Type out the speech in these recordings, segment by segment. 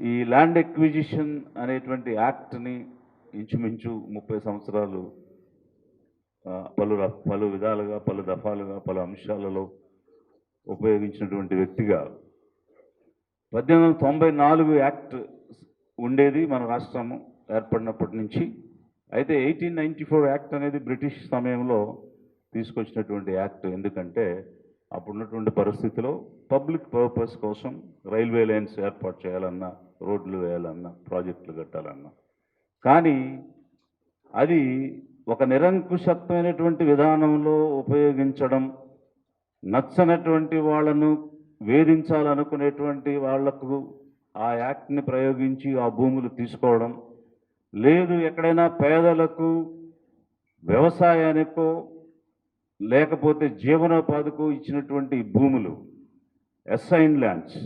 ఈ land acquisition అనేటువంటి యాక్ట్ని ఇంచుమించు ముప్పై సంవత్సరాలు పలు పలు విధాలుగా పలు దఫాలుగా పలు అంశాలలో ఉపయోగించినటువంటి వ్యక్తిగా పద్దెనిమిది వందల తొంభై నాలుగు యాక్ట్ ఉండేది మన రాష్ట్రము ఏర్పడినప్పటి నుంచి. అయితే ఎయిటీన్ నైంటీ ఫోర్ యాక్ట్ అనేది బ్రిటిష్ సమయంలో తీసుకొచ్చినటువంటి యాక్ట్. ఎందుకంటే అప్పుడున్నటువంటి పరిస్థితిలో పబ్లిక్ పర్పస్ కోసం రైల్వే లైన్స్ ఏర్పాటు చేయాలన్నా రోడ్లు వేయాలన్నా ప్రాజెక్టులు కట్టాలన్నా. కానీ అది ఒక నిరంకుశత్వమైనటువంటి విధానంలో ఉపయోగించడం నచ్చనటువంటి వాళ్ళను వేధించాలనుకునేటువంటి వాళ్ళకు ఆ యాక్ట్ని ప్రయోగించి ఆ భూములు తీసుకోవడం లేదు ఎక్కడైనా పేదలకు వ్యవసాయానికో లేకపోతే జీవనోపాధికో ఇచ్చినటువంటి భూములు అసైన్ ల్యాండ్స్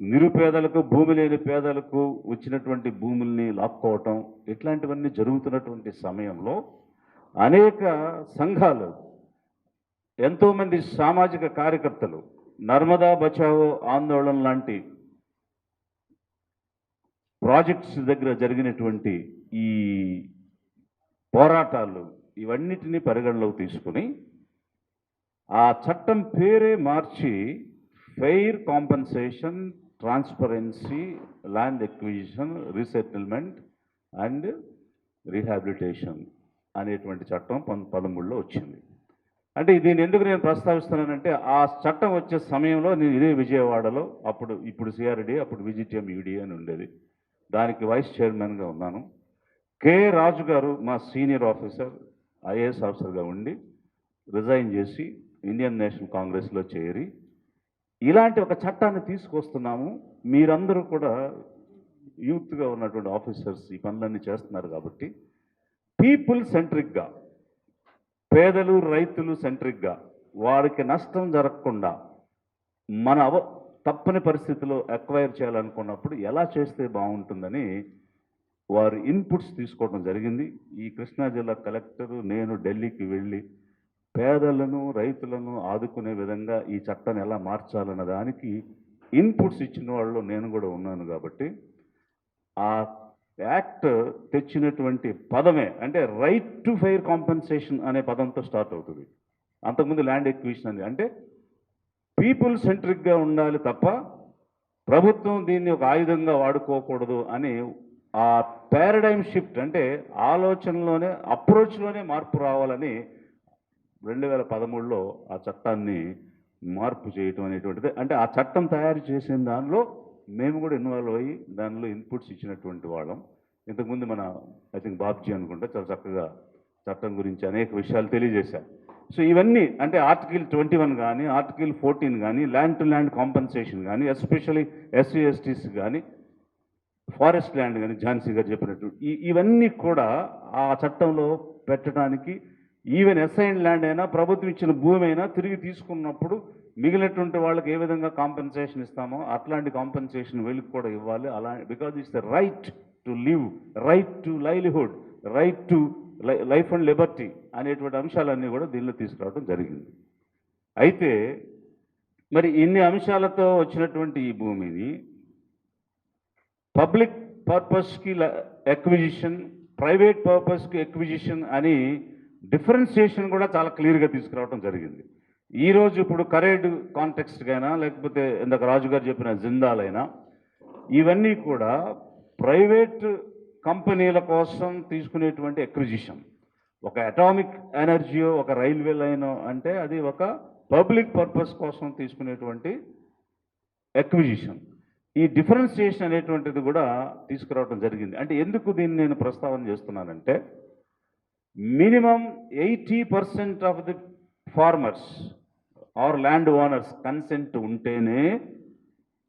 నిరుపేదలకు భూమి లేని పేదలకు వచ్చినటువంటి భూముల్ని లాక్కోవటం ఇట్లాంటివన్నీ జరుగుతున్నటువంటి సమయంలో అనేక సంఘాలు ఎంతోమంది సామాజిక కార్యకర్తలు నర్మదా బచావో ఆందోళన లాంటి ప్రాజెక్ట్స్ దగ్గర జరిగినటువంటి ఈ పోరాటాలు ఇవన్నిటిని పరిగణలోకి తీసుకుని ఆ చట్టం పేరే మార్చి fair compensation transparency land acquisition resettlement and rehabilitation అనేటువంటి చట్టం పం పదమూడులో వచ్చింది. అంటే దీన్ని ఎందుకు నేను ప్రస్తావిస్తున్నానంటే ఆ చట్టం వచ్చే సమయంలో నేను ఇదే విజయవాడలో అప్పుడు ఇప్పుడు సిఆర్డి అప్పుడు విజిటిఎం యూడి అని ఉండేది. దానికి వైస్ చైర్మన్గా ఉన్నాను. కే రాజు గారు మా సీనియర్ ఆఫీసర్ ఐఏఎస్ ఆఫీసర్గా ఉండి రిజైన్ చేసి ఇండియన్ నేషనల్ కాంగ్రెస్లో చేరి ఇలాంటి ఒక చట్టాన్ని తీసుకొస్తున్నాము. మీరందరూ కూడా యూత్గా ఉన్నటువంటి ఆఫీసర్స్ ఈ పనులన్నీ చేస్తున్నారు కాబట్టి పీపుల్ సెంట్రిక్గా పేదలు రైతులు సెంట్రిక్గా వారికి నష్టం జరగకుండా మన అవ తప్పని పరిస్థితిలో ఎక్వైర్ చేయాలనుకున్నప్పుడు ఎలా చేస్తే బాగుంటుందని వారి ఇన్పుట్స్ తీసుకోవడం జరిగింది. ఈ కృష్ణా జిల్లా కలెక్టరు నేను ఢిల్లీకి వెళ్ళి పేదలను రైతులను ఆదుకునే విధంగా ఈ చట్టాన్ని ఎలా మార్చాలన్న దానికి ఇన్పుట్స్ ఇచ్చిన వాళ్ళు నేను కూడా ఉన్నాను కాబట్టి ఆ యాక్ట్ తెచ్చినటువంటి పదమే అంటే రైట్ టు ఫెయిర్ కాంపెన్సేషన్ అనే పదంతో స్టార్ట్ అవుతుంది. అంతకుముందు ల్యాండ్ ఎక్విజిషన్ అని అంటే పీపుల్ సెంట్రిక్గా ఉండాలి తప్ప ప్రభుత్వం దీన్ని ఒక ఆయుధంగా వాడుకోకూడదు అని ఆ పారాడైమ్ షిఫ్ట్ అంటే ఆలోచనలోనే అప్రోచ్లోనే మార్పు రావాలని రెండు వేల పదమూడులో ఆ చట్టాన్ని మార్పు చేయటం అనేటువంటిది. అంటే ఆ చట్టం తయారు చేసిన దానిలో మేము కూడా ఇన్వాల్వ్ అయ్యి దానిలో ఇన్పుట్స్ ఇచ్చినటువంటి వాళ్ళం. ఇంతకుముందు మన ఐ థింక్ బాబ్జీ అనుకుంటే చాలా చక్కగా చట్టం గురించి అనేక విషయాలు తెలియజేశారు. సో ఇవన్నీ అంటే ఆర్టికల్ ట్వంటీ వన్ కానీ ఆర్టికల్ ఫోర్టీన్ కానీ ల్యాండ్ టు ల్యాండ్ కాంపన్సేషన్ కానీ ఎస్పెషల్లీ ఎస్సీ ఎస్టీస్ కానీ ఫారెస్ట్ ల్యాండ్ కానీ ఝాన్సీ గారు చెప్పినట్టు ఈ ఇవన్నీ కూడా ఆ చట్టంలో పెట్టడానికి ఈవెన్ ఎస్ఐన్ ల్యాండ్ అయినా ప్రభుత్వం ఇచ్చిన భూమి అయినా తిరిగి తీసుకున్నప్పుడు మిగిలినటువంటి వాళ్ళకి ఏ విధంగా కాంపెన్సేషన్ ఇస్తామో అట్లాంటి కాంపెన్సేషన్ వీళ్ళకి కూడా ఇవ్వాలి. అలా because it's the right to live right to livelihood right to life and liberty అనేటువంటి అంశాలన్నీ కూడా దీనిలో తీసుకురావడం జరిగింది. అయితే మరి ఇన్ని అంశాలతో వచ్చినటువంటి ఈ భూమిని పబ్లిక్ పర్పస్కి ఎక్విజిషన్ ప్రైవేట్ పర్పస్కి ఎక్విజిషన్ అని డిఫరెన్సియేషన్ కూడా చాలా క్లియర్గా తీసుకురావడం జరిగింది. ఈరోజు ఇప్పుడు కరేడ్ కాంటెక్స్ట్కైనా లేకపోతే ఇందాక రాజు గారు చెప్పిన జిందాలైనా ఇవన్నీ కూడా ప్రైవేట్ కంపెనీల కోసం తీసుకునేటువంటి ఎక్విజిషన్ ఒక అటామిక్ ఎనర్జీయో ఒక రైల్వే లైన్ అంటే అది ఒక పబ్లిక్ పర్పస్ కోసం తీసుకునేటువంటి ఎక్విజిషన్ ఈ డిఫరెన్సియేషన్ అనేటువంటిది కూడా తీసుకురావడం జరిగింది. అంటే ఎందుకు దీన్ని నేను ప్రస్తావన చేస్తున్నానంటే minimum eighty percent of the farmers or land owners consent ఉంటేనే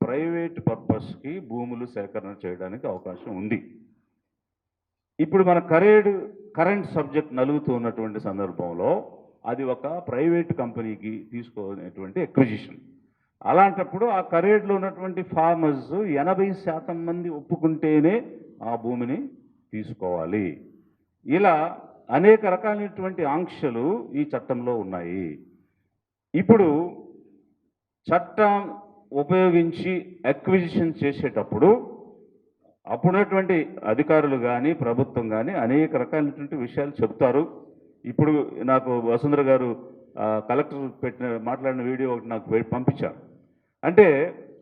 ప్రైవేట్ పర్పస్కి భూములు సేకరణ చేయడానికి అవకాశం ఉంది. ఇప్పుడు మన కరేడ్ కరెంట్ సబ్జెక్ట్ నలుగుతూ ఉన్నటువంటి సందర్భంలో అది ఒక ప్రైవేట్ కంపెనీకి తీసుకోనేటువంటి ఎక్విజిషన్ అలాంటప్పుడు ఆ కరేడ్లో ఉన్నటువంటి ఫార్మర్స్ ఎనభై శాతం మంది ఒప్పుకుంటేనే ఆ భూమిని తీసుకోవాలి. ఇలా అనేక రకాలైనటువంటి ఆంక్షలు ఈ చట్టంలో ఉన్నాయి. ఇప్పుడు చట్టం ఉపయోగించి అక్విజిషన్ చేసేటప్పుడు అప్పుడున్నటువంటి అధికారులు కానీ ప్రభుత్వం కానీ అనేక రకాలైనటువంటి విషయాలు చెప్తారు. ఇప్పుడు నాకు వసుంధర గారు కలెక్టర్ పెట్టిన మాట్లాడిన వీడియో ఒకటి నాకు పంపించాను పంపించారు. అంటే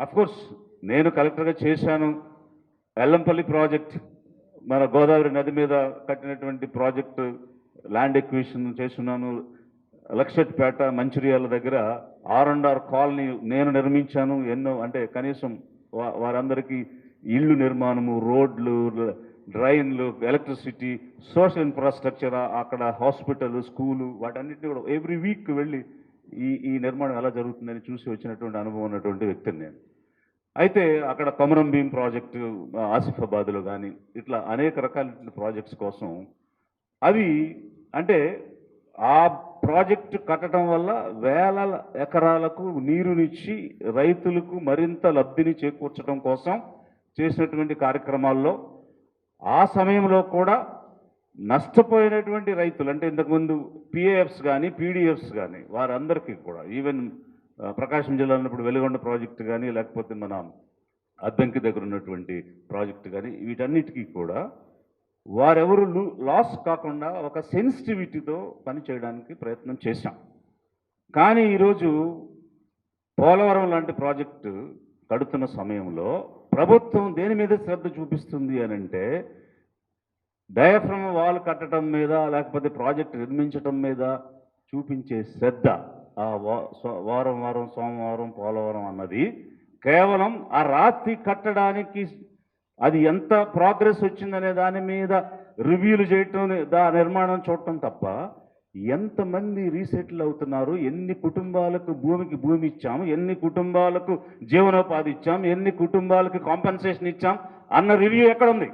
అఫ్కోర్స్ నేను కలెక్టర్గా చేశాను. ఎల్లంపల్లి ప్రాజెక్ట్ మన గోదావరి నది మీద కట్టినటువంటి ప్రాజెక్టు ల్యాండ్ ఎక్విషన్ చేస్తున్నాను. లక్షట్పేట మంచిర్యాల దగ్గర ఆర్ అండ్ ఆర్ కాలనీ నేను నిర్మించాను. ఎన్నో అంటే కనీసం వారందరికీ ఇళ్ళు నిర్మాణము రోడ్లు డ్రైన్లు ఎలక్ట్రిసిటీ సోషల్ ఇన్ఫ్రాస్ట్రక్చర్ అక్కడ హాస్పిటల్ స్కూలు వాటన్నిటిని కూడా ఎవ్రీ వీక్ వెళ్ళి ఈ ఈ నిర్మాణం ఎలా జరుగుతుందని చూసి వచ్చినటువంటి అనుభవం ఉన్నటువంటి వ్యక్తిని నేను. అయితే అక్కడ కొమరం భీం ప్రాజెక్టు ఆసిఫాబాద్లో కానీ ఇట్లా అనేక రకాల ప్రాజెక్ట్స్ కోసం అవి అంటే ఆ ప్రాజెక్టు కట్టడం వల్ల వేల ఎకరాలకు నీరునిచ్చి రైతులకు మరింత లబ్ధిని చేకూర్చడం కోసం చేసినటువంటి కార్యక్రమాల్లో ఆ సమయంలో కూడా నష్టపోయినటువంటి రైతులు అంటే ఇంతకుముందు పిఏఎఫ్స్ కానీ పీడిఎఫ్స్ కానీ వారందరికీ కూడా ఈవెన్ ప్రకాశం జిల్లాలో ఉన్నప్పుడు వెలుగొండ ప్రాజెక్టు కానీ లేకపోతే మన అద్దంకి దగ్గర ఉన్నటువంటి ప్రాజెక్టు కానీ వీటన్నిటికీ కూడా వారెవరు లాస్ కాకుండా ఒక సెన్సిటివిటీతో పని చేయడానికి ప్రయత్నం చేశాం. కానీ ఈరోజు పోలవరం లాంటి ప్రాజెక్టు కడుతున్న సమయంలో ప్రభుత్వం దేని మీద శ్రద్ధ చూపిస్తుంది అని అంటే డయాఫ్రమ్ వాల్ కట్టడం మీద లేకపోతే ప్రాజెక్ట్ నిర్మించడం మీద చూపించే శ్రద్ధ వారం వారం సోమవారం పోలవరం అన్నది కేవలం ఆ రాత్రి కట్టడానికి అది ఎంత ప్రోగ్రెస్ వచ్చిందనే దాని మీద రివ్యూలు చేయటం దా నిర్మాణం చూడటం తప్ప ఎంతమంది రీసెటిల్ అవుతున్నారు ఎన్ని కుటుంబాలకు భూమికి భూమి ఇచ్చాము ఎన్ని కుటుంబాలకు జీవనోపాధి ఇచ్చాం ఎన్ని కుటుంబాలకు కాంపెన్సేషన్ ఇచ్చాం అన్న రివ్యూ ఎక్కడుంది?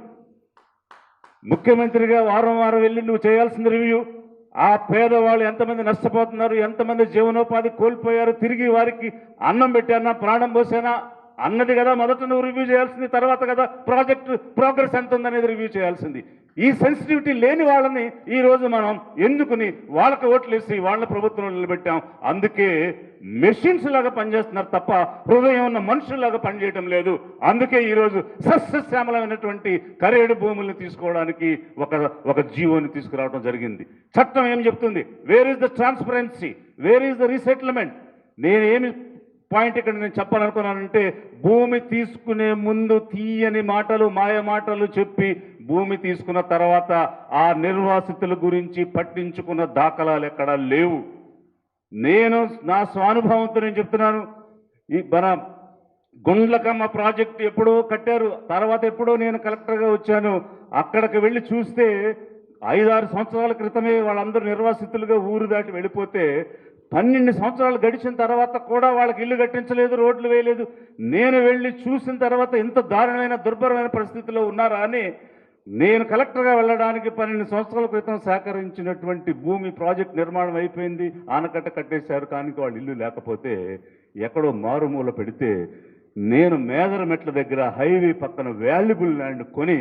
ముఖ్యమంత్రిగా వారం వారం వెళ్ళి నువ్వు చేయాల్సిన రివ్యూ ఆ పేదవాళ్ళు ఎంతమంది నష్టపోతున్నారు ఎంతమంది జీవనోపాధి కోల్పోయారు తిరిగి వారికి అన్నం పెట్టానా ప్రాణం పోసేనా? అన్నది కదా మొదట నువ్వు రివ్యూ చేయాల్సింది తర్వాత కదా ప్రాజెక్ట్ ప్రోగ్రెస్ ఎంత ఉందనేది రివ్యూ చేయాల్సింది. ఈ సెన్సిటివిటీ లేని వాళ్ళని ఈరోజు మనం ఎందుకుని వాళ్ళకి ఓట్లేసి వాళ్ళ ప్రభుత్వంలో నిలబెట్టాం? అందుకే మెషిన్స్ లాగా పనిచేస్తున్నారు తప్ప హృదయం ఉన్న మనుషుల్లాగా పనిచేయటం లేదు. అందుకే ఈరోజు సస్యశ్యామలమైనటువంటి కరేడు భూముల్ని తీసుకోవడానికి ఒక ఒక జీవోని తీసుకురావడం జరిగింది. చట్టం ఏం చెప్తుంది? Where is the transparency where is the resettlement నేనేమి పాయింట్ ఇక్కడ నేను చెప్పాలనుకున్నానంటే భూమి తీసుకునే ముందు తీయని మాటలు మాయ మాటలు చెప్పి భూమి తీసుకున్న తర్వాత ఆ నిర్వాసితుల గురించి పట్టించుకున్న దాఖలాలు ఎక్కడా లేవు. నేను నా స్వానుభవంతో నేను చెప్తున్నాను ఈ మన గుండ్లకమ్మ ప్రాజెక్ట్ ఎప్పుడో కట్టారు తర్వాత ఎప్పుడో నేను కలెక్టర్గా వచ్చాను. అక్కడికి వెళ్ళి చూస్తే ఐదారు సంవత్సరాల క్రితమే వాళ్ళందరూ నిర్వాసితులుగా ఊరు దాటి వెళ్ళిపోతే పన్నెండు సంవత్సరాలు గడిచిన తర్వాత కూడా వాళ్ళకి ఇల్లు కట్టించలేదు రోడ్లు వేయలేదు. నేను వెళ్ళి చూసిన తర్వాత ఇంత దారుణమైన దుర్భరమైన పరిస్థితిలో ఉన్నారా అని నేను కలెక్టర్గా వెళ్ళడానికి పన్నెండు సంవత్సరాల క్రితం సేకరించినటువంటి భూమి ప్రాజెక్ట్ నిర్మాణం అయిపోయింది. ఆనకట్ట కట్టేశారు. కానీ వాళ్ళు ఇల్లు లేకపోతే ఎక్కడో మారుమూల పెడితే నేను మేదర మెట్ల దగ్గర హైవే పక్కన వాల్యుబుల్ ల్యాండ్ కొని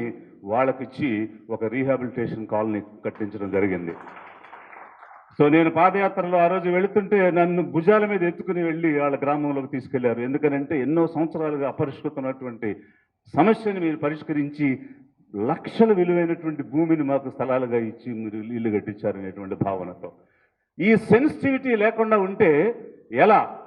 వాళ్ళకిచ్చి ఒక రీహాబిలిటేషన్ కాలనీ కట్టించడం జరిగింది. సో నేను పాదయాత్రలో ఆ రోజు వెళుతుంటే నన్ను భుజాల మీద ఎత్తుకుని వెళ్ళి వాళ్ళ గ్రామంలోకి తీసుకెళ్ళారు. ఎందుకనంటే ఎన్నో సంవత్సరాలుగా అపరిష్కృతమైనటువంటి సమస్యని మీరు పరిష్కరించి లక్షల విలువైనటువంటి భూమిని మాకు స్థలాలుగా ఇచ్చి మీరు ఇల్లు కట్టించారనేటువంటి భావనతో. ఈ సెన్సిటివిటీ లేకుండా ఉంటే ఎలా?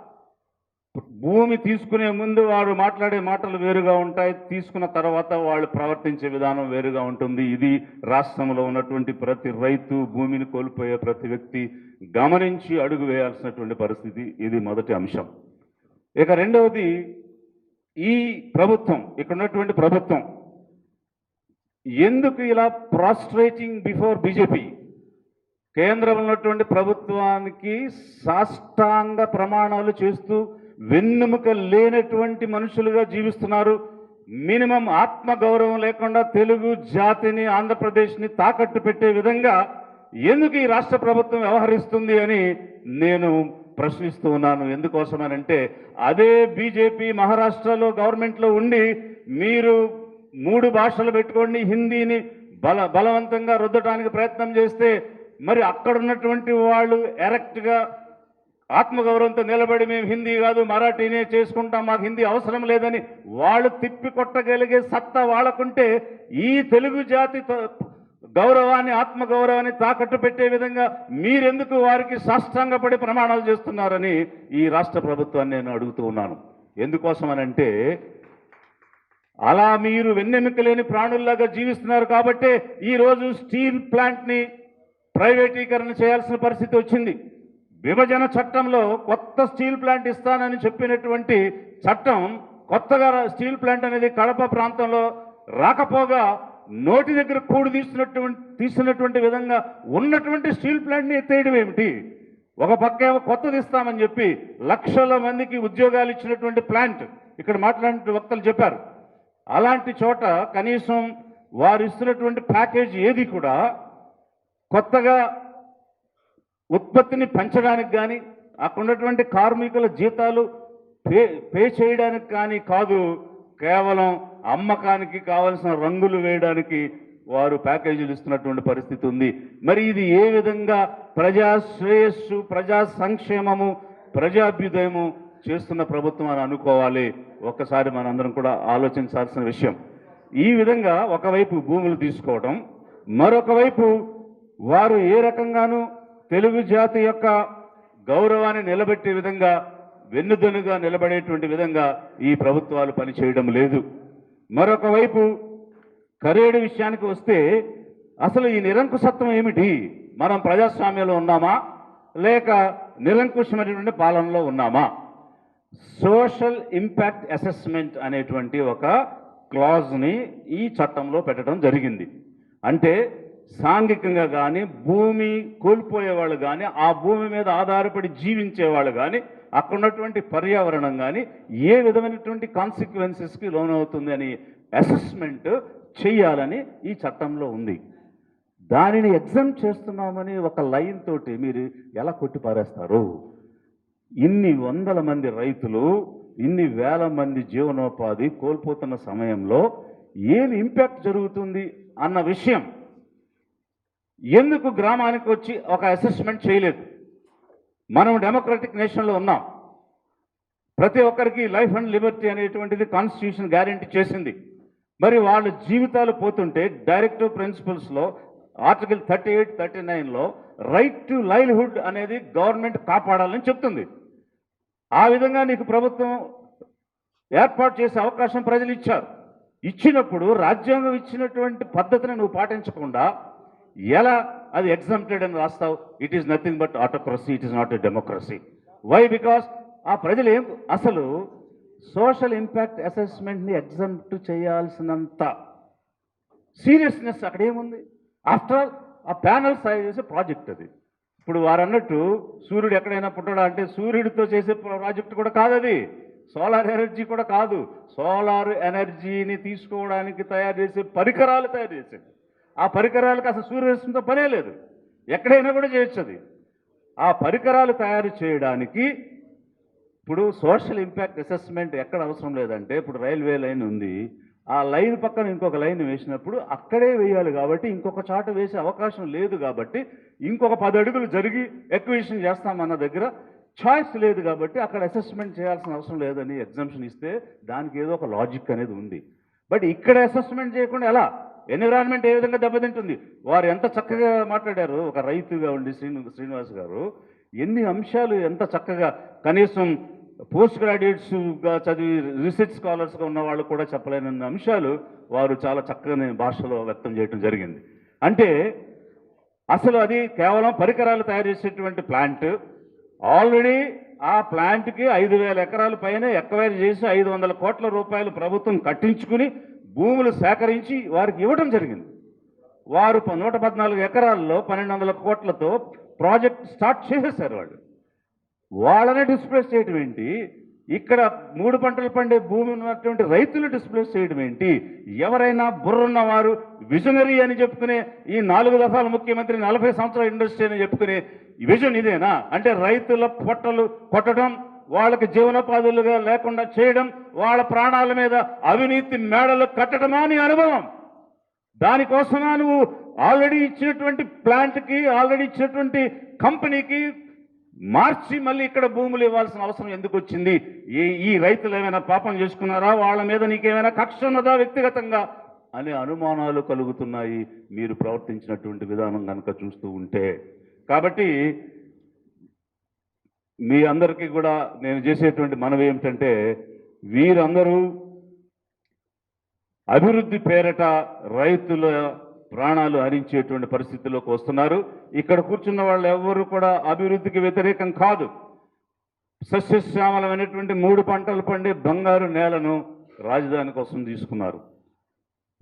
భూమి తీసుకునే ముందు వారు మాట్లాడే మాటలు వేరుగా ఉంటాయి. తీసుకున్న తర్వాత వాళ్ళు ప్రవర్తించే విధానం వేరుగా ఉంటుంది. ఇది రాష్ట్రంలో ఉన్నటువంటి ప్రతి రైతు భూమిని కోల్పోయే ప్రతి వ్యక్తి గమనించి అడుగు వేయాల్సినటువంటి పరిస్థితి. ఇది మొదటి అంశం. ఇక రెండవది ఈ ప్రభుత్వం ఇక్కడ ఉన్నటువంటి ప్రభుత్వం ఎందుకు ఇలా ప్రాస్ట్రేటింగ్ బిఫోర్ బీజేపీ కేంద్రంలో ఉన్నటువంటి ప్రభుత్వానికి సాష్టాంగ ప్రమాణాలు చేస్తూ వెన్నెముక లేనటువంటి మనుషులుగా జీవిస్తున్నారు. మినిమం ఆత్మగౌరవం లేకుండా తెలుగు జాతిని ఆంధ్రప్రదేశ్ని తాకట్టు పెట్టే విధంగా ఎందుకు ఈ రాష్ట్ర ప్రభుత్వం వ్యవహరిస్తుంది అని నేను ప్రశ్నిస్తూ ఉన్నాను. ఎందుకోసమనంటే అదే బీజేపీ మహారాష్ట్రలో గవర్నమెంట్లో ఉండి మీరు మూడు భాషలు పెట్టుకోండి హిందీని బల బలవంతంగా రుద్దటానికి ప్రయత్నం చేస్తే మరి అక్కడ ఉన్నటువంటి వాళ్ళు ఎరెక్ట్గా ఆత్మగౌరవంతో నిలబడి మేము హిందీ కాదు మరాఠీనే చేసుకుంటాం మాకు హిందీ అవసరం లేదని వాళ్ళు తిప్పి కొట్టగలిగే సత్తా వాళ్ళకుంటే ఈ తెలుగు జాతి గౌరవాన్ని ఆత్మగౌరవాన్ని తాకట్టు పెట్టే విధంగా మీరెందుకు వారికి సాష్టాంగపడి ప్రమాణాలు చేస్తున్నారని ఈ రాష్ట్ర ప్రభుత్వాన్ని నేను అడుగుతూ ఉన్నాను. ఎందుకోసమనంటే అలా మీరు వెన్నెముక లేని ప్రాణుల్లాగా జీవిస్తున్నారు కాబట్టే ఈరోజు స్టీల్ ప్లాంట్ని ప్రైవేటీకరణ చేయాల్సిన పరిస్థితి వచ్చింది. విభజన చట్టంలో కొత్త స్టీల్ ప్లాంట్ ఇస్తానని చెప్పినటువంటి చట్టం కొత్తగా స్టీల్ ప్లాంట్ అనేది కడప ప్రాంతంలో రాకపోగా నోటి దగ్గర కూడు తీసినటువంటి తీసినటువంటి విధంగా ఉన్నటువంటి స్టీల్ ప్లాంట్ని ఎత్తేయడం ఏమిటి? ఒక పక్క ఏమో కొత్తది ఇస్తామని చెప్పి లక్షల మందికి ఉద్యోగాలు ఇచ్చినటువంటి ప్లాంట్. ఇక్కడ మాట్లాడిన వక్తలు చెప్పారు. అలాంటి చోట కనీసం వారు ఇస్తున్నటువంటి ప్యాకేజ్ ఏది కూడా కొత్తగా ఉత్పత్తిని పెంచడానికి కానీ అక్కడ ఉన్నటువంటి కార్మికుల జీతాలు పే పే చేయడానికి కానీ కాదు కేవలం అమ్మకానికి కావలసిన రంగులు వేయడానికి వారు ప్యాకేజీలు ఇస్తున్నటువంటి పరిస్థితి ఉంది. మరి ఇది ఏ విధంగా ప్రజా శ్రేయస్సు ప్రజా సంక్షేమము ప్రజాభ్యుదయము చేస్తున్న ప్రభుత్వం అని అనుకోవాలి? ఒక్కసారి మనందరం కూడా ఆలోచించాల్సిన విషయం. ఈ విధంగా ఒకవైపు భూములు తీసుకోవడం మరొకవైపు వారు ఏ రకంగానూ తెలుగు జాతి యొక్క గౌరవాన్ని నిలబెట్టే విధంగా వెన్నుదన్నుగా నిలబడేటువంటి విధంగా ఈ ప్రభుత్వాలు పనిచేయడం లేదు. మరొక వైపు కరేడు విషయానికి వస్తే అసలు ఈ నిరంకుశత్వం ఏమిటి? మనం ప్రజాస్వామ్యంలో ఉన్నామా? లేక నిరంకుశమైనటువంటి పాలనలో ఉన్నామా? సోషల్ ఇంపాక్ట్ అసెస్మెంట్ అనేటువంటి ఒక క్లాజ్ని ఈ చట్టంలో పెట్టడం జరిగింది. అంటే సాంఘికంగా కానీ భూమి కోల్పోయే వాళ్ళు కానీ ఆ భూమి మీద ఆధారపడి జీవించే వాళ్ళు కానీ అక్కడ ఉన్నటువంటి పర్యావరణం కానీ ఏ విధమైనటువంటి కాన్సిక్వెన్సెస్కి లోనవుతుంది అని అసెస్మెంట్ చేయాలని ఈ చట్టంలో ఉంది. దానిని ఎగ్జామ్ చేస్తున్నామని ఒక లైన్ తోటి మీరు ఎలా కొట్టి పారేస్తారు ఇన్ని వందల మంది రైతులు ఇన్ని వేల మంది జీవనోపాధి కోల్పోతున్న సమయంలో ఏమి ఇంపాక్ట్ జరుగుతుంది అన్న విషయం ఎందుకు గ్రామానికి వచ్చి ఒక అసెస్మెంట్ చేయలేదు? మనం డెమోక్రటిక్ నేషన్లో ఉన్నాం. ప్రతి ఒక్కరికి లైఫ్ అండ్ లిబర్టీ అనేటువంటిది కాన్స్టిట్యూషన్ గ్యారంటీ చేసింది. మరి వాళ్ళ జీవితాలు పోతుంటే డైరెక్టివ్ ప్రిన్సిపల్స్లో ఆర్టికల్ థర్టీ ఎయిట్ థర్టీ నైన్లో రైట్ టు లైవ్లీహుడ్ అనేది గవర్నమెంట్ కాపాడాలని చెప్తుంది. ఆ విధంగా నీకు ప్రభుత్వం ఏర్పాటు చేసే అవకాశం ప్రజలు ఇచ్చారు. ఇచ్చినప్పుడు రాజ్యాంగం ఇచ్చినటువంటి పద్ధతిని నువ్వు పాటించకుండా ఎలా అది ఎగ్జామ్టెడ్ అని రాస్తావు? It is nothing but autocracy it is not a democracy why because ఆ ప్రజలు ఏం అసలు సోషల్ ఇంపాక్ట్ అసెస్మెంట్ని ఎగ్జామ్ట్ చేయాల్సినంత సీరియస్నెస్ అక్కడేముంది ఆఫ్టర్ ఆల్ ఆ ప్యానల్ సాయి చేసే ప్రాజెక్ట్ అది. ఇప్పుడు వారు అన్నట్టు సూర్యుడు ఎక్కడైనా పుట్టడా అంటే సూర్యుడితో చేసే ప్రాజెక్ట్ కూడా కాదు అది. సోలార్ ఎనర్జీ కూడా కాదు. సోలార్ ఎనర్జీని తీసుకోవడానికి తయారు చేసే పరికరాలు తయారు చేసేది. ఆ పరికరాలకు అసలు సూర్యరశ్మితో పనే లేదు. ఎక్కడైనా కూడా చేయొచ్చు అది. ఆ పరికరాలు తయారు చేయడానికి ఇప్పుడు సోషల్ ఇంపాక్ట్ అసెస్మెంట్ ఎక్కడ అవసరం లేదంటే ఇప్పుడు రైల్వే లైన్ ఉంది. ఆ లైన్ పక్కన ఇంకొక లైన్ వేసినప్పుడు అక్కడే వేయాలి కాబట్టి ఇంకొక చాట వేసే అవకాశం లేదు కాబట్టి ఇంకొక పది అడుగులు జరిగి ఎక్విజిషన్ చేస్తామన్న దగ్గర చాయిస్ లేదు కాబట్టి అక్కడ అసెస్మెంట్ చేయాల్సిన అవసరం లేదని ఎగ్జామ్షన్ ఇస్తే దానికి ఏదో ఒక లాజిక్ అనేది ఉంది. బట్ ఇక్కడ అసెస్మెంట్ చేయకుండా ఎలా? ఎన్విరాన్మెంట్ ఏ విధంగా దెబ్బతింటుంది? వారు ఎంత చక్కగా మాట్లాడారు? ఒక రైతుగా ఉండి శ్రీను శ్రీనివాస్ గారు ఎన్ని అంశాలు ఎంత చక్కగా కనీసం పోస్ట్ గ్రాడ్యుయేట్స్గా చదివి రీసెర్చ్ స్కాలర్స్గా ఉన్న వాళ్ళు కూడా చెప్పలేని అంశాలు వారు చాలా చక్కగా భాషలో వ్యక్తం చేయడం జరిగింది. అంటే అసలు అది కేవలం పరికరాలు తయారు చేసేటువంటి ప్లాంట్. ఆల్రెడీ ఆ ప్లాంట్కి ఐదు వేల ఎకరాల పైన ఎక్వైర్ చేసి ఐదు వందల కోట్ల రూపాయలు ప్రభుత్వం కట్టించుకుని భూములు సేకరించి వారికి ఇవ్వడం జరిగింది. వారు నూట పద్నాలుగు ఎకరాల్లో పన్నెండు వందల కోట్లతో ప్రాజెక్ట్ స్టార్ట్ చేసేసారు వాళ్ళు. వాళ్ళనే డిస్ప్లేస్ చేయడం ఏంటి? ఇక్కడ మూడు పంటలు పండే భూమి ఉన్నటువంటి రైతులు డిస్ప్లేస్ చేయడం ఏంటి? ఎవరైనా బుర్రున్న వారు విజనరీ అని చెప్పుకునే ఈ నాలుగు దఫాల ముఖ్యమంత్రి నలభై సంవత్సరాల ఇండస్ట్రీ అని చెప్పుకునే విజన్ ఇదేనా? అంటే రైతుల పొట్టలు కొట్టడం వాళ్ళకి జీవనోపాధులుగా లేకుండా చేయడం వాళ్ళ ప్రాణాల మీద అవినీతి మేడలు కట్టడమా నీ అనుభవం. దానికోసమా నువ్వు ఆల్రెడీ ఇచ్చినటువంటి ప్లాంట్కి ఆల్రెడీ ఇచ్చినటువంటి కంపెనీకి మార్చి మళ్ళీ ఇక్కడ భూములు ఇవ్వాల్సిన అవసరం ఎందుకు వచ్చింది? ఈ ఈ రైతులు ఏమైనా పాపం చేసుకున్నారా? వాళ్ళ మీద నీకేమైనా కక్ష ఉన్నదా వ్యక్తిగతంగా? అనే అనుమానాలు కలుగుతున్నాయి. మీరు ప్రవర్తించినటువంటి విధానం కనుక చూస్తూ ఉంటే. కాబట్టి మీ అందరికీ కూడా నేను చేసేటువంటి మనవి ఏమిటంటే వీరందరూ అభివృద్ధి పేరట రైతుల ప్రాణాలు హరించేటువంటి పరిస్థితిలోకి వస్తున్నారు. ఇక్కడ కూర్చున్న వాళ్ళు ఎవరు కూడా అభివృద్ధికి వ్యతిరేకం కాదు. సస్యశ్యామలమైనటువంటి మూడు పంటలు పండే బంగారు నేలను రాజధాని కోసం తీసుకున్నారు.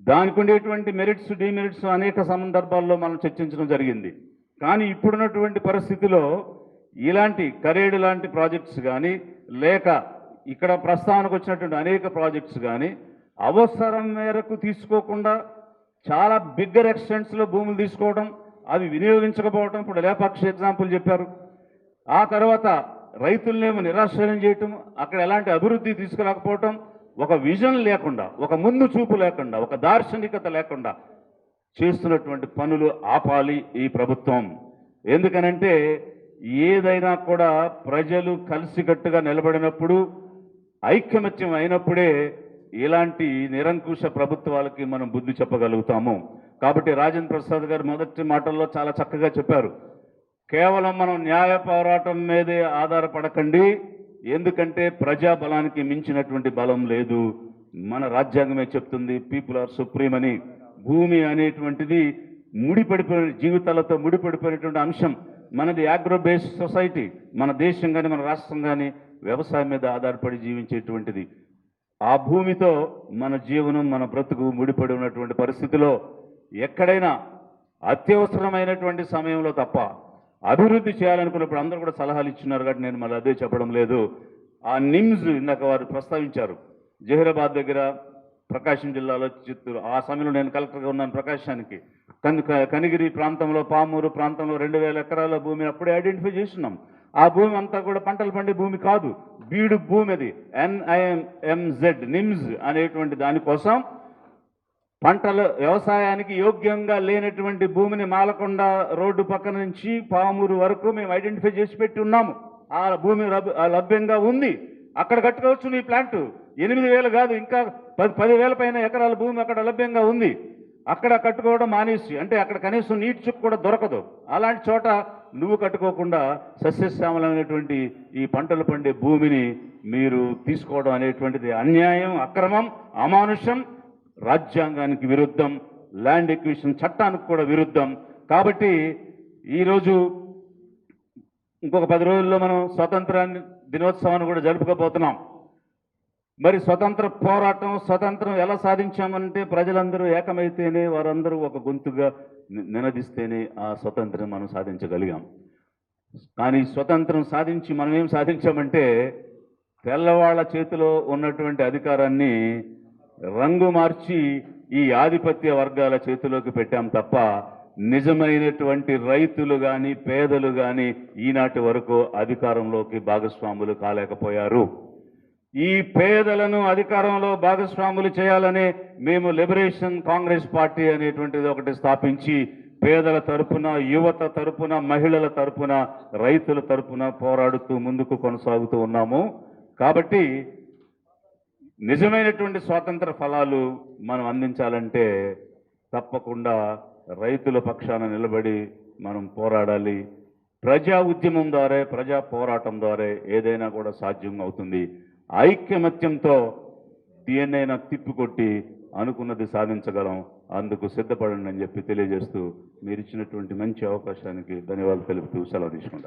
దానికి ఉండేటువంటి మెరిట్స్ డిమెరిట్స్ అనేక సందర్భాల్లో మనం చర్చించడం జరిగింది. కానీ ఇప్పుడున్నటువంటి పరిస్థితిలో ఇలాంటి కరేడు లాంటి ప్రాజెక్ట్స్ కానీ లేక ఇక్కడ ప్రస్తావనకు వచ్చినటువంటి అనేక ప్రాజెక్ట్స్ కానీ అవసరం మేరకు తీసుకోకుండా చాలా బిగ్గర్ ఎక్స్టెంట్స్లో భూములు తీసుకోవడం అవి వినియోగించకపోవడం ఇప్పుడు లేపాక్షి ఎగ్జాంపుల్ చెప్పారు. ఆ తర్వాత రైతులనేమో నిరాశ్రయం చేయటం అక్కడ ఎలాంటి అభివృద్ధి తీసుకురాకపోవటం ఒక విజన్ లేకుండా ఒక ముందు చూపు లేకుండా ఒక దార్శనికత లేకుండా చేస్తున్నటువంటి పనులు ఆపాలి ఈ ప్రభుత్వం. ఎందుకనంటే ఏదైనా కూడా ప్రజలు కలిసికట్టుగా నిలబడినప్పుడు ఐకమత్యం అయినప్పుడే ఇలాంటి నిరంకుశ ప్రభుత్వాలకి మనం బుద్ధి చెప్పగలుగుతాము. కాబట్టి రాజేంద్ర ప్రసాద్ గారు మొదటి మాటల్లో చాలా చక్కగా చెప్పారు. కేవలం మనం న్యాయ పోరాటం మీదే ఆధారపడకండి. ఎందుకంటే ప్రజా బలానికి మించినటువంటి బలం లేదు. మన రాజ్యాంగమే చెప్తుంది పీపుల్ ఆర్ సుప్రీం అని. భూమి అనేటువంటిది ముడిపడిపోయిన జీవితాలతో ముడిపడిపోయినటువంటి అంశం. మనది అగ్రో బేస్డ్ సొసైటీ మన దేశం కానీ మన రాష్ట్రం కానీ వ్యవసాయం మీద ఆధారపడి జీవించేటువంటిది. ఆ భూమితో మన జీవనం మన బ్రతుకు ముడిపడి ఉన్నటువంటి పరిస్థితిలో ఎక్కడైనా అత్యవసరమైనటువంటి సమయంలో తప్ప అభివృద్ధి చేయాలనుకున్నప్పుడు అందరూ కూడా సలహాలు ఇచ్చినారు కాబట్టి నేను మళ్ళీ అదే చెప్పడం లేదు. ఆ నిమ్స్ ఇందాక వారు ప్రస్తావించారు. జహీరాబాద్ దగ్గర ప్రకాశం జిల్లాలో చిత్తూరు. ఆ సమయంలో నేను కలెక్టర్గా ఉన్నాను ప్రకాశానికి. కను కనిగిరి ప్రాంతంలో పామూరు ప్రాంతంలో రెండు వేల ఎకరాల భూమి అప్పుడే ఐడెంటిఫై చేస్తున్నాం ఆ భూమి అంతా కూడా పంటలు పండే భూమి కాదు బీడు భూమి అది. ఎన్ఐఎంఎంజెడ్ నిమ్స్ అనేటువంటి దానికోసం పంటలు వ్యవసాయానికి యోగ్యంగా లేనటువంటి భూమిని మాలకొండ రోడ్డు పక్కన నుంచి పామూరు వరకు మేము ఐడెంటిఫై చేసి పెట్టి ఉన్నాము. ఆ భూమి లభ్యంగా ఉంది. అక్కడ కట్టుకోవచ్చు నీ ప్లాంట్. ఎనిమిది వేలు కాదు ఇంకా పది పదివేల పైన ఎకరాల భూమి అక్కడ లభ్యంగా ఉంది. అక్కడ కట్టుకోవడం మానేసి అంటే అక్కడ కనీసం నీటి చుక్కు కూడా దొరకదు. అలాంటి చోట నువ్వు కట్టుకోకుండా సస్యశ్యామలమైనటువంటి ఈ పంటలు పండే భూమిని మీరు తీసుకోవడం అనేటువంటిది అన్యాయం అక్రమం అమానుషం రాజ్యాంగానికి విరుద్ధం ల్యాండ్ ఎక్విషన్ చట్టానికి కూడా విరుద్ధం. కాబట్టి ఈరోజు ఇంకొక పది రోజుల్లో మనం స్వతంత్రాన్ని దినోత్సవాన్ని కూడా జరుపుకోబోతున్నాం. మరి స్వతంత్ర పోరాటం స్వతంత్రం ఎలా సాధించామంటే ప్రజలందరూ ఏకమైతేనే వారందరూ ఒక గొంతుగా నినదిస్తేనే ఆ స్వతంత్రం మనం సాధించగలిగాం. కానీ స్వతంత్రం సాధించి మనం ఏం సాధించామంటే తెల్లవాళ్ళ చేతిలో ఉన్నటువంటి అధికారాన్ని రంగు మార్చి ఈ ఆధిపత్య వర్గాల చేతిలోకి పెట్టాం తప్ప నిజమైనటువంటి రైతులు కానీ పేదలు కానీ ఈనాటి వరకు అధికారంలోకి భాగస్వాములు కాలేకపోయారు. ఈ పేదలను అధికారంలో భాగస్వాములు చేయాలని మేము లిబరేషన్ కాంగ్రెస్ పార్టీ అనేటువంటిది ఒకటి స్థాపించి పేదల తరపున యువత తరపున మహిళల తరపున రైతుల తరపున పోరాడుతూ ముందుకు కొనసాగుతూ ఉన్నాము. కాబట్టి నిజమైనటువంటి స్వాతంత్ర ఫలాలు మనం అందించాలంటే తప్పకుండా రైతుల పక్షాన నిలబడి మనం పోరాడాలి. ప్రజా ఉద్యమం ద్వారా ప్రజా పోరాటం ద్వారా ఏదైనా కూడా సాధ్యం అవుతుంది. ఐక్యమత్యంతో దేన్నైనా తిప్పికొట్టి అనుకున్నది సాధించగలం. అందుకు సిద్ధపడండి అని చెప్పి తెలియజేస్తూ మీరు ఇచ్చినటువంటి మంచి అవకాశానికి ధన్యవాదాలు తెలుపుతూ సెలవు తీసుకుంటాను